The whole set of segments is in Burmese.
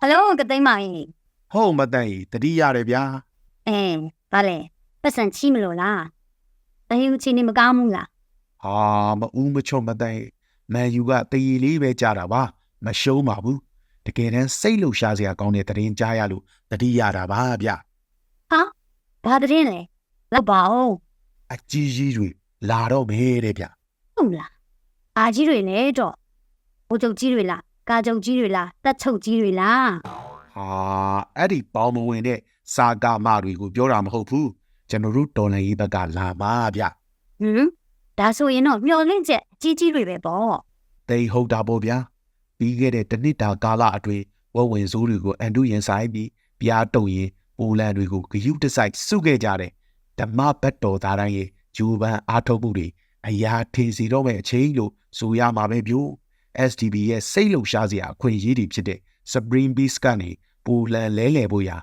ဟုတ်ကသိမ်းပါရင်ဟုတ်မတန်ကြီးတတိရတယ်ဗျာအဲဘာလဲပတ်စံချီးမလို့လားတဟင်းချီနေမကောင်းဘူးလားဟာမဦးမချုံမတန်ကြီးမန်ယူကတရီလေးပဲကြာတာပါမရှုံးပါဘူးတကယ်တမ်းစိတ်လှုပ်ရှားစရာကောင်းတဲ့သတင်းကြားရလို့တတိရတာပါဗျဘာတရင်လဲလောက်ပါဦးအကြီးကြီးတွေလာတော့မယ်တဲ့ဗျဟုတ်လားအာကြီးတွေလဲတော့ဘိုးချုပ်ကြီးတွေလား ကာချုပ်ကြီးတွေလားတက်ချုပ်ကြီးတွေလားဟာအဲ့ဒီပေါင်းမဝင်တဲ့စာကာမတွေကိုပြောတာမဟုတ်ဘူးကျွန်တော်တို့တော်လန်ရေးဘက်ကလာပါဗျဟမ်ဒါဆိုရင်တော့မျော်လင့်ချက်အကြီးကြီးတွေပဲပေါ့တိတ်ဟုတ်တာပေါ့ဗျာပြီးခဲ့တဲ့တစ်နှစ်တာကာလအတွင်းဝက်ဝင်စိုးတွေကိုအန်တုရင်ဆိုင်ပြီးပြားတုံရင်ပိုလန်တွေကိုဂယုတစိုက်စုခဲ့ကြတဲ့ဓမ္မဘတ်တော်သားတိုင်းရဲ့ဂျူပန်အားထုတ်မှုတွေအရာထင်စီတော့မဲ့အချိန်လို့ဆိုရမှာပဲဗျို့ SDB ရဲ့စိတ်လုံရှားစရာအခွင့်အရေးတွေဖြစ်တဲ့ Supreme Beast ကနေပိုလန်လဲလှယ်ဖို့ရာ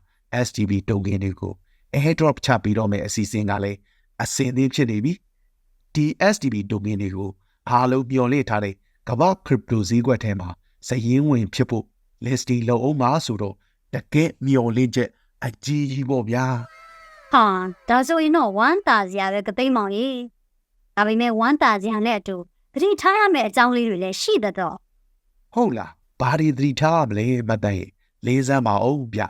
SDB တုံကင်တွေကို airdrop ချပြီးတော့မဲ့အစီအစဉ်ကလည်းအစင်သင်းဖြစ်နေပြီဒီ SDB တုံကင်တွေကိုအားလုံးမျှော်လင့်ထားတဲ့ကမ္ဘာခရစ်ပတိုဈေးကွက်ထဲမှာစည်ရင်းဝင်ဖြစ်ဖို့ listing လုပ်အောင်ပါဆိုတော့တကယ်မျော်လင့်ချက်အကြီးကြီးပေါ့ဗျာဟာဒါဆိုရင်တော့ဝမ်းတာစရာပဲကသိမ်းမောင်ကြီးဒါပေမဲ့ဝမ်းတာစရာနဲ့အတူ သတိထားရမယ့်အကြောင်းလေးတွေလည်းရှိတတ်တော့ဟုတ်လားဘာဒီသတိထားရမလဲမတန်ရေလေးစမ်းပါအောင်ဗျ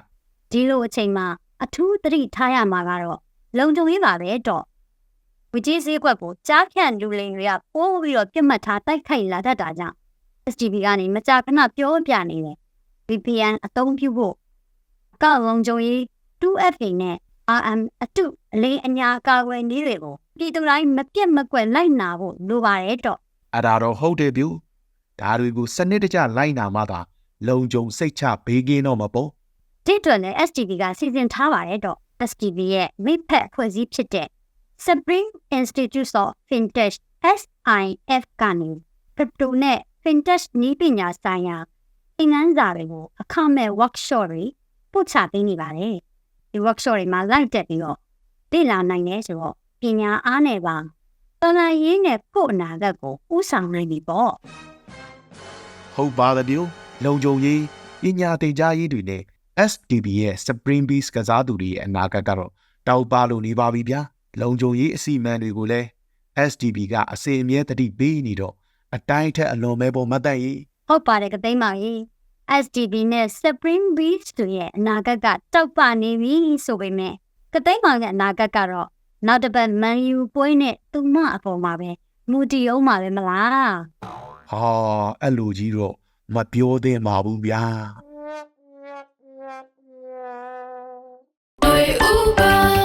ဒီလိုအချိန်မှာအထူးသတိထားရမှာကတော့လုံခြုံရေးပါပဲတော့ဝကြီးစည်းကွက်ကိုကြားဖြန့်လူလိန်တွေကပိုးပြီးတော့ပြစ်မှတ်ထားတိုက်ခိုက်လာတတ်တာကြောင့် SGB ကနေမကြာခဏပြောပြနေတယ် VPN အသုံးပြုဖို့အကောက်လုံခြုံရေး 2FA နဲ့ RM အတုအလေးအညာကာကွယ်နည်းတွေကိုပြည်သူတိုင်းမပြတ်မကွက်လိုက်နာဖို့လိုပါတယ်တော့ အဲ့ဒါတော့ဟုတ်တယ်ဗျဒါတွေကိုစနစ်တကျလိုက်နာမှသာလုံခြုံစိတ်ချဘေးကင်းတော့မှာပေါ့ဒီအတွက်လည်း STV ကစီစဉ်ထားပါတယ်တော့ STV ရဲ့မိဖက်ဖွဲ့စည်းဖြစ်တဲ့ Spring Institute of Fintech SIF ကနေ crypto နဲ့ fintech နည်းပညာဆိုင်ရာသင်ခန်းစာတွေကိုအခမဲ့ workshop တွေပို့ချပေးနေပါတယ်ဒီ workshop တွေမှာ live တက်ပြီးတော့သိလာနိုင်တယ်ဆိုတော့ပညာအားနဲ့ပါ တော်လာရင်းနဲ့ကို့အနာဂတ်ကိုဥဆောင်နိုင်ပြီပေါ့ဟုတ်ပါသဗျလုံခြုံရေးပညာသင်ကြားရေးတွေနဲ့ SDB ရဲ့ Spring Beast ကစားသူတွေရဲ့အနာဂတ်ကတော့တောက်ပါလို့နေပါပြီဗျာလုံခြုံရေးအစီအမံတွေကိုလည်း SDB ကအစီအမြဲတတိပေးနေတော့အတိုင်းထက်အလွန်ပဲပေါ်မတ်တတ်ရေးဟုတ်ပါတယ်ကသိမ်းပါကြီး SDB နဲ့ Spring Beach တို့ရဲ့အနာဂတ်ကတောက်ပနေပြီဆိုပေမဲ့ကသိမ်းပါရဲ့အနာဂတ်ကတော့ နောက်တစ်ပတ် Man U ပွဲနဲ့သူမအပေါ်မှာပဲမူတည်အောင်မှာပဲမလားဟာအဲ့လိုကြီးတော့မပြောသင့်ပါဘူးဗျာ Oi, Uber.